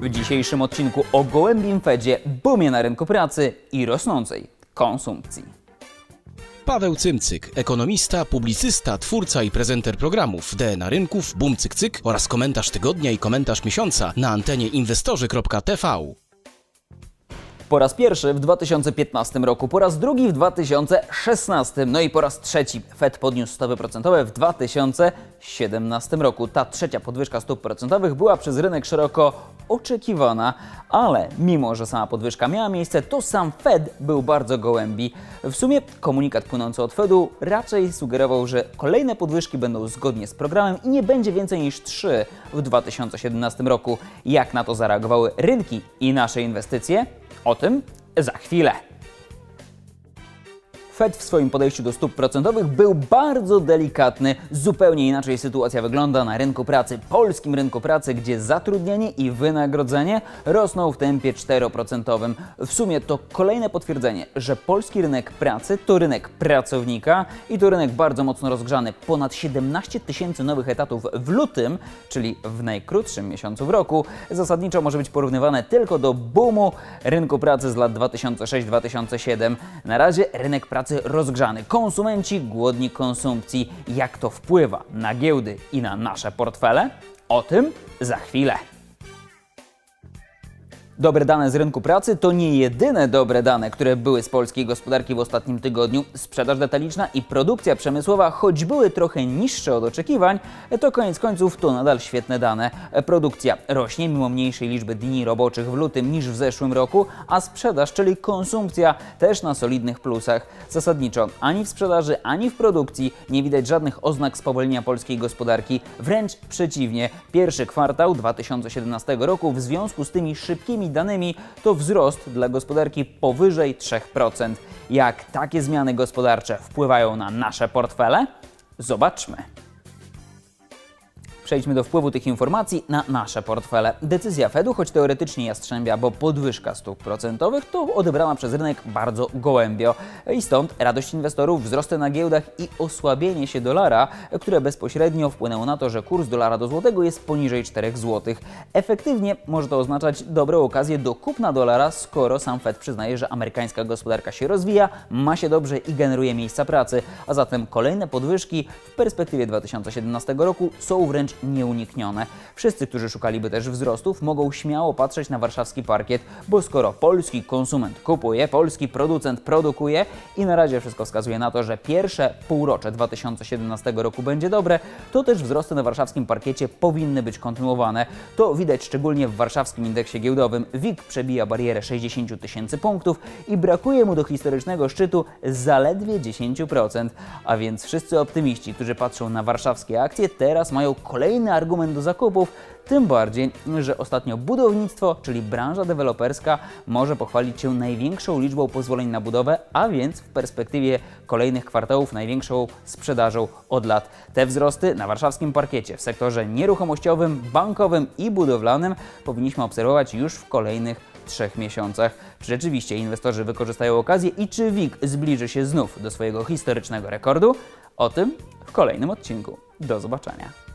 W dzisiejszym odcinku o gołębim Fedzie, boomie na rynku pracy i rosnącej konsumpcji. Paweł Cymcyk, ekonomista, publicysta, twórca i prezenter programów DNA Rynków, Bum Cyk Cyk oraz komentarz tygodnia i komentarz miesiąca na antenie inwestorzy.tv. Po raz pierwszy w 2015 roku, po raz drugi w 2016, no i po raz trzeci Fed podniósł stopy procentowe w 2017 roku. Ta trzecia podwyżka stóp procentowych była przez rynek szeroko oczekiwana, ale mimo, że sama podwyżka miała miejsce, to sam Fed był bardzo gołębi. W sumie komunikat płynący od Fedu raczej sugerował, że kolejne podwyżki będą zgodnie z programem i nie będzie więcej niż trzy w 2017 roku. Jak na to zareagowały rynki i nasze inwestycje? O tym za chwilę. Fed w swoim podejściu do stóp procentowych był bardzo delikatny. Zupełnie inaczej sytuacja wygląda na rynku pracy, polskim rynku pracy, gdzie zatrudnienie i wynagrodzenie rosną w tempie 4%. W sumie to kolejne potwierdzenie, że polski rynek pracy to rynek pracownika i to rynek bardzo mocno rozgrzany. Ponad 17 tysięcy nowych etatów w lutym, czyli w najkrótszym miesiącu w roku, zasadniczo może być porównywane tylko do boomu rynku pracy z lat 2006-2007. Na razie rynek pracy rozgrzany. Konsumenci głodni konsumpcji. Jak to wpływa na giełdy i na nasze portfele? O tym za chwilę. Dobre dane z rynku pracy to nie jedyne dobre dane, które były z polskiej gospodarki w ostatnim tygodniu. Sprzedaż detaliczna i produkcja przemysłowa, choć były trochę niższe od oczekiwań, to koniec końców to nadal świetne dane. Produkcja rośnie mimo mniejszej liczby dni roboczych w lutym niż w zeszłym roku, a sprzedaż, czyli konsumpcja, też na solidnych plusach. Zasadniczo ani w sprzedaży, ani w produkcji nie widać żadnych oznak spowolnienia polskiej gospodarki. Wręcz przeciwnie, pierwszy kwartał 2017 roku w związku z tymi szybkimi danymi to wzrost dla gospodarki powyżej 3%. Jak takie zmiany gospodarcze wpływają na nasze portfele? Zobaczmy. Przejdźmy do wpływu tych informacji na nasze portfele. Decyzja Fedu, choć teoretycznie jastrzębia, bo podwyżka stóp procentowych, to odebrana przez rynek bardzo gołębio. I stąd radość inwestorów, wzrosty na giełdach i osłabienie się dolara, które bezpośrednio wpłynęło na to, że kurs dolara do złotego jest poniżej 4 zł. Efektywnie może to oznaczać dobrą okazję do kupna dolara, skoro sam Fed przyznaje, że amerykańska gospodarka się rozwija, ma się dobrze i generuje miejsca pracy, a zatem kolejne podwyżki w perspektywie 2017 roku są wręcz nieuniknione. Wszyscy, którzy szukaliby też wzrostów, mogą śmiało patrzeć na warszawski parkiet, bo skoro polski konsument kupuje, polski producent produkuje i na razie wszystko wskazuje na to, że pierwsze półrocze 2017 roku będzie dobre, to też wzrosty na warszawskim parkiecie powinny być kontynuowane. To widać szczególnie w warszawskim indeksie giełdowym. WIG przebija barierę 60 000 tysięcy punktów i brakuje mu do historycznego szczytu zaledwie 10%. A więc wszyscy optymiści, którzy patrzą na warszawskie akcje, teraz mają kolejny argument do zakupów, tym bardziej, że ostatnio budownictwo, czyli branża deweloperska, może pochwalić się największą liczbą pozwoleń na budowę, a więc w perspektywie kolejnych kwartałów największą sprzedażą od lat. Te wzrosty na warszawskim parkiecie w sektorze nieruchomościowym, bankowym i budowlanym powinniśmy obserwować już w kolejnych trzech miesiącach. Czy rzeczywiście inwestorzy wykorzystają okazję i czy WIG zbliży się znów do swojego historycznego rekordu? O tym w kolejnym odcinku. Do zobaczenia.